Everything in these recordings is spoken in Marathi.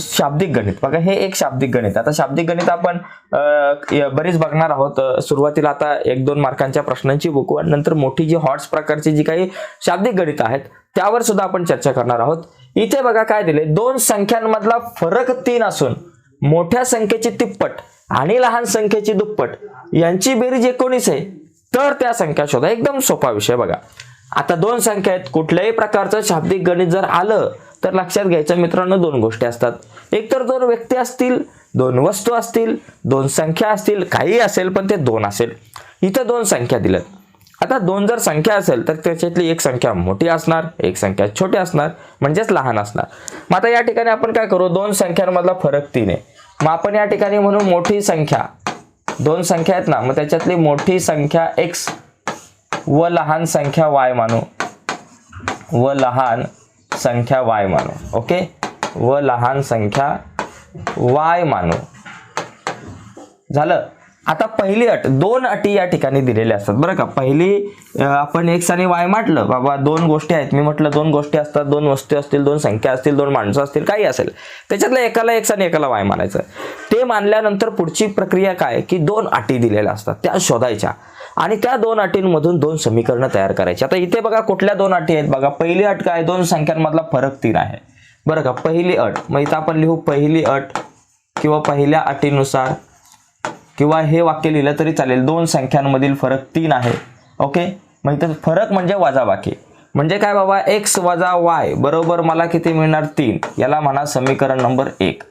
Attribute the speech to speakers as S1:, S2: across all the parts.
S1: शाब्दिक गणित. बघा हे एक शाब्दिक गणित. आता शाब्दिक गणित आपण बरेच बघणार आहोत. सुरुवातीला आता एक दोन मार्कांच्या प्रश्नांची बघू आणि नंतर मोठी जी हॉट्स प्रकारची जी काही शाब्दिक गणित आहेत त्यावर सुद्धा आपण चर्चा करणार आहोत. इथे बघा काय दिले? दोन संख्यांमधला फरक तीन असून मोठ्या संख्येची तिप्पट आणि लहान संख्येची दुप्पट यांची बेरीज एकोणीस आहे. तर त्या संख्या शोधा. एकदम सोपा विषय बघा. आता दोन संख्या आहेत. कुठल्याही प्रकारचं शाब्दिक गणित जर आलं तर लक्षात घ्यायचं मित्रांनो दोन गोष्टी असतात. एकतर दोन व्यक्ती असतील दोन वस्तू असतील दोन संख्या असतील काही असेल पण ते दोन असेल. इथं दोन संख्या दिल्यात. आता दोन जर संख्या असेल तर त्याच्यातली एक संख्या मोठी असणार एक संख्या छोटी असणार म्हणजेच लहान असणार. मग आता या ठिकाणी आपण काय करू? दोन संख्यांमधला फरक तीन आहे. मग आपण या ठिकाणी म्हणू मोठी संख्या. दोन संख्या आहेत ना मग त्याच्यातली मोठी संख्या एक्स व लहान संख्या वाय मानू. व लहान संख्या वाय मानू ओके? व लहान संख्या वाय मानू. झालं? आता पहिली अट दोन अटी या ठिकाणी दिलेल्या असतात. बरं का? पहिली आपण एक्स आणि वाय म्हटलं बाबा दोन गोष्टी आहेत. मी म्हटलं दोन गोष्टी असतात दोन वस्तू असतील दोन संख्या असतील दोन माणसं असतील काही असेल. त्याच्यातलं एकाला एक्स आणि एकाला वाय मानायचं. ते मानल्यानंतर पुढची प्रक्रिया काय? की दोन अटी दिलेल्या असतात. त्या शोधायच्या. आणि त्या दोन अटींमधून दोन समीकरणं तयार करायची. आता इथे बघा कुठल्या दोन अटी आहेत? बघा पहिली अट काय? दोन संख्यांमधला फरक तीन आहे. बरं का? पहिली अट मग इथं आपण लिहू पहिली अट किंवा पहिल्या अटीनुसार किंवा हे वाक्य लिहिलं तरी चालेल. दोन संख्यांमधील फरक तीन आहे. ओके? मग इथं फरक म्हणजे वजाबाकी. म्हणजे काय बाबा? एक्स वजा वाय बरोबर मला किती मिळणार? तीन. याला म्हणा समीकरण नंबर एक.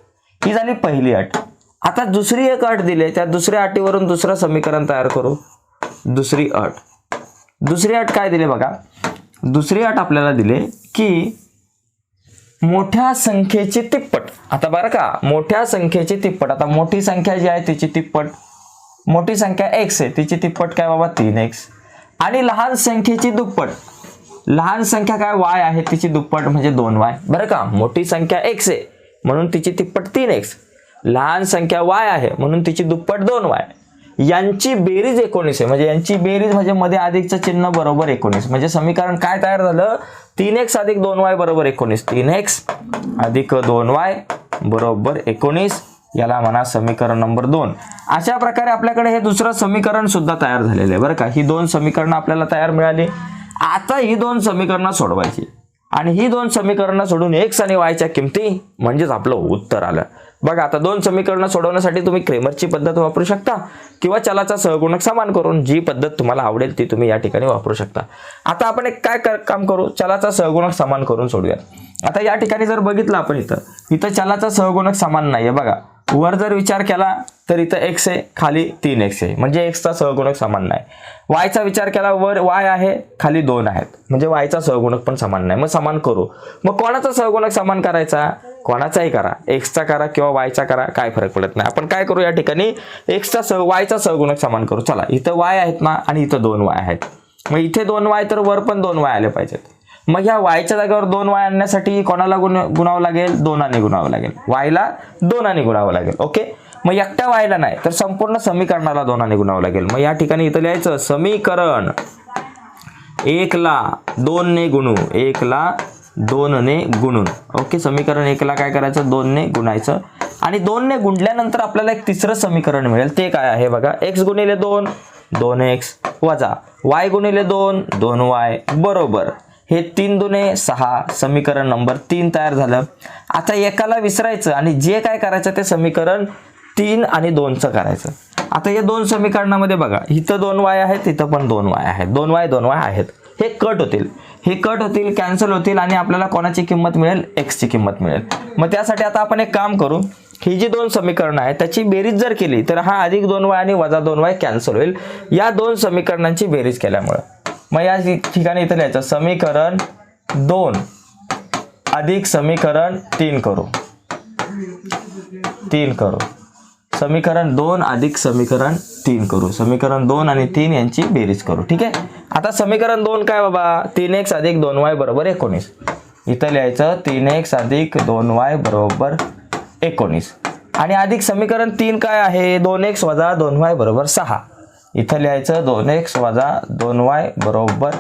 S1: ही झाली पहिली अट. आता दुसरी एक अट दिली त्या दुसऱ्या अटीवरून दुसरं समीकरण तयार करू. दुसरी अट. दुसरी अट काय दिले बघा? दुसरी अट आपल्याला दिले की मोठ्या संख्येची तिप्पट. आता बरं का मोठ्या संख्येची तिप्पट. आता मोठी संख्या जी आहे तिची तिप्पट. मोठी संख्या एक्स आहे तिची तिप्पट काय बाबा? तीन एक्स आणि लहान संख्येची दुप्पट. लहान संख्या काय? वाय आहे तिची दुप्पट म्हणजे दोन वाय बरं का? मोठी संख्या एक्स आहे म्हणून तिची तिप्पट तीन एक्स लहान संख्या वाय आहे म्हणून तिची दुप्पट दोन वाय यांची बेरीज एकोणीस आहे. म्हणजे यांची बेरीज म्हणजे मध्ये अधिकचं चिन्ह बरोबर एकोणीस. म्हणजे समीकरण काय तयार झालं? तीन एक्स अधिक दोन वाय बरोबर एकोणीस. तीन एक्स अधिक दोन वाय बरोबर एकोणीस. याला म्हणा समीकरण नंबर दोन. अशा प्रकारे आपल्याकडे हे दुसरं समीकरण सुद्धा तयार झालेलं आहे. बरं का? ही दोन समीकरणं आपल्याला तयार मिळाली. आता ही दोन समीकरणं सोडवायची. आणि ही दोन समीकरणं सोडून एक्स आणि वायच्या किमती म्हणजेच आपलं उत्तर आलं. बघा आता दोन समीकरणं सोडवण्यासाठी तुम्ही क्रेमरची पद्धत वापरू शकता किंवा चलाचा सहगुणक समान करून जी पद्धत तुम्हाला आवडेल ती तुम्ही या ठिकाणी वापरू शकता. आता आपण एक काय काम करू? चलाचा सहगुणक समान करून सोडूया आता या ठिकाणी जर बघितलं आपण इथं इथं चलाचा सहगुणक समान नाहीये बघा. वर जर विचार केला तर इथं एक्स आहे खाली तीन एक्स आहे. म्हणजे एक्सचा सहगुणक समान नाही. वायचा विचार केला वर वाय आहे खाली दोन आहेत. म्हणजे वायचा सहगुणक पण समान नाही. मग समान करू. मग कोणाचा सहगुणक समान करायचा? कोणाचाही करा एक्सचा करा किंवा वायचा करा काय फरक पडत नाही. आपण काय करू या ठिकाणी एक्सचा सह वायचा सहगुणक समान करू. चला इथं वाय आहेत ना आणि इथं दोन वाय आहेत. मग इथे दोन वाय तर वर पण दोन वाय आले पाहिजेत. मग ह्या वायच्या जागेवर दोन वाय आणण्यासाठी कोणाला गुण गुणावं लागेल? दोनाने गुणावं लागेल. वायला दोनाने गुणावं लागेल. ओके? मग एकट्या वायला नाही तर संपूर्ण समीकरणाला दोनाने गुणावं लागेल. मग या ठिकाणी इथं लिहायचं समीकरण. एकला दोनने गुणू एकला दोनने गुणून. ओके समीकरण एकला काय करायचं? दोनने गुणायचं. आणि दोनने गुणल्यानंतर आपल्याला एक तिसरं समीकरण मिळेल. ते काय आहे बघा? एक्स गुणिले दोन दोन एक्स वजा. वाय गुणिले दोन दोन वाय बरोबर. हे तीन दुने सहा समीकरण नंबर तीन तयार झालं. आता एकाला विसरायचं आणि जे काय करायचं ते समीकरण तीन आणि दोनचं करायचं. आता या दोन समीकरणामध्ये बघा. इथं दोन वाय आहेत इथं पण दोन वाय आहेत. दोन वाय दोन वाय आहेत. हे कट होतील. हे कट होतील कॅन्सल होतील आणि आपल्याला कोणाची किंमत मिळेल? एक्सची किंमत मिळेल. मग त्यासाठी आता आपण एक काम करू. ही जी दोन समीकरणं आहेत त्याची बेरीज जर केली तर हा अधिक दोन वाय आणि वजा दोन वाय कॅन्सल होईल. या दोन समीकरणांची बेरीज केल्यामुळं. मग या ठिकाणी इथं लिहायचं समीकरण दोन अधिक समीकरण तीन करू. तीन करू. समीकरण दोन अधिक समीकरण तीन करू. समीकरण दोन आणि तीन यांची बेरीज करू. ठीक आहे? आता समीकरण दोन काय बाबा? तीन एक्स अधिक दोन वाय बरोबर एकोणीस. इथं लिहायचं तीन एक्स अधिक दोन वाय बरोबर एकोणीस. आणि अधिक समीकरण तीन काय आहे? दोन एक्स वजा दोन वाय बरोबर सहा. इथं लिहायचं दोन एक्स वजा दोन वाय बरोबर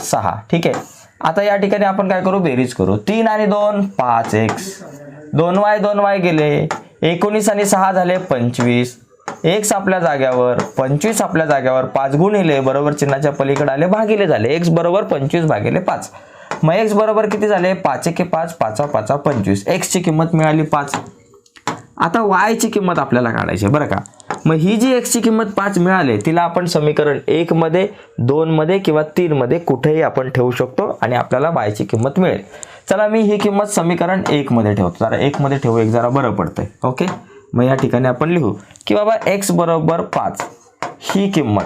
S1: सहा. ठीक आहे? आता या ठिकाणी आपण काय करू? बेरीज करू. तीन आणि दोन पाच एक्स. दोन वाय दोन वाय गेले. एकोणीस आणि सहा झाले पंचवीस. एक्स आपल्या जाग्यावर पंचवीस आपल्या जाग्यावर पाच गुणिले बरोबर चिन्हाच्या पलीकडे आले भागिले झाले. एक्स बरोबर पंचवीस भागिले पाच. मग एक्स बरोबर किती झाले? पाच एके पाच पाचा पाचा पंचवीस. एक्सची किंमत मिळाली पाच. आता वायची किंमत आपल्याला काढायची आहे बरं का? मग ही जी एक्सची किंमत पाच मिळाली तिला आपण समीकरण एकमध्ये दोनमध्ये किंवा तीनमध्ये कुठेही आपण ठेवू शकतो आणि आपल्याला वायची किंमत मिळेल. चला मी ही किंमत समीकरण एकमध्ये ठेवतो. जरा एकमध्ये ठेवू एक जरा बरं पडतंय. ओके मग या ठिकाणी आपण लिहू की बाबा एक्स बरोबर पाच. ही किंमत.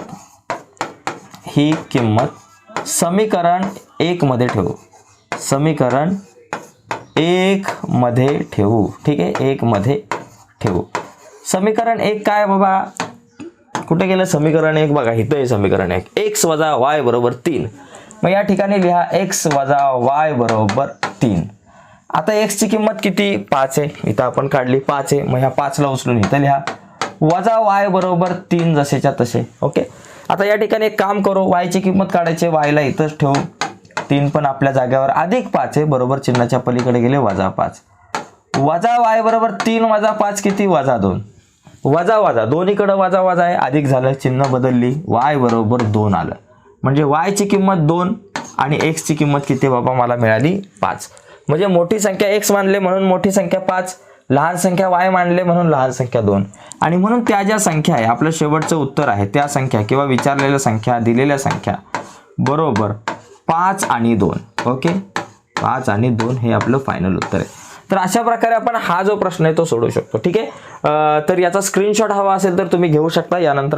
S1: ही किंमत समीकरण एकमध्ये ठेवू. समीकरण एकमध्ये ठेवू. ठीक आहे? एकमध्ये ठेवू. समीकरण एक काय बाबा? कुठे गेलं समीकरण एक? बघा इथं आहे समीकरण एक. एक्स वजा वाय बरोबर तीन. मग या ठिकाणी लिहा एक्स वजा वाय बरोबर तीन. आता एक्सची किंमत किती? पाच आहे. इथं आपण काढली पाच आहे. मग ह्या पाचला उचलून इथं लिहा वजा वाय बरोबर तीन जसेच्या तसे. ओके? आता या ठिकाणी एक काम करू. वायची किंमत काढायची वायला इथंच ठेवू तीन पण आपल्या जागेवर अधिक पाच आहे. बरोबर चिन्हाच्या पलीकडे गेले वजा पाच. वजा वाय बरोबर तीन वजा पाच किती? वजा दोन. वजा वजा. दोन्हीकडं वजा वजा आहे. अधिक झालं चिन्ह बदलली. वाय बरोबर दोन आलं. म्हणजे वायची किंमत दोन आणि एक्सची किंमत किती बाबा? मला मिळाली पाच. म्हणजे मोठी संख्या एक्स मानले म्हणून मोठी संख्या पाच लहान संख्या वाय मानले म्हणून लहान संख्या दोन. आणि म्हणून त्या ज्या संख्या आहे आपलं शेवटचं उत्तर आहे त्या संख्या किंवा विचारलेल्या संख्या दिलेल्या संख्या बरोबर पाच आणि दोन. ओके? पाच आणि दोन हे आपलं फायनल उत्तर आहे. तर अशा प्रकारे आपण हा जो प्रश्न आहे तो सोडू शकतो. ठीक आहे? तर याचा स्क्रीनशॉट हवा असेल तर तुम्ही घेऊ शकता. यानंतर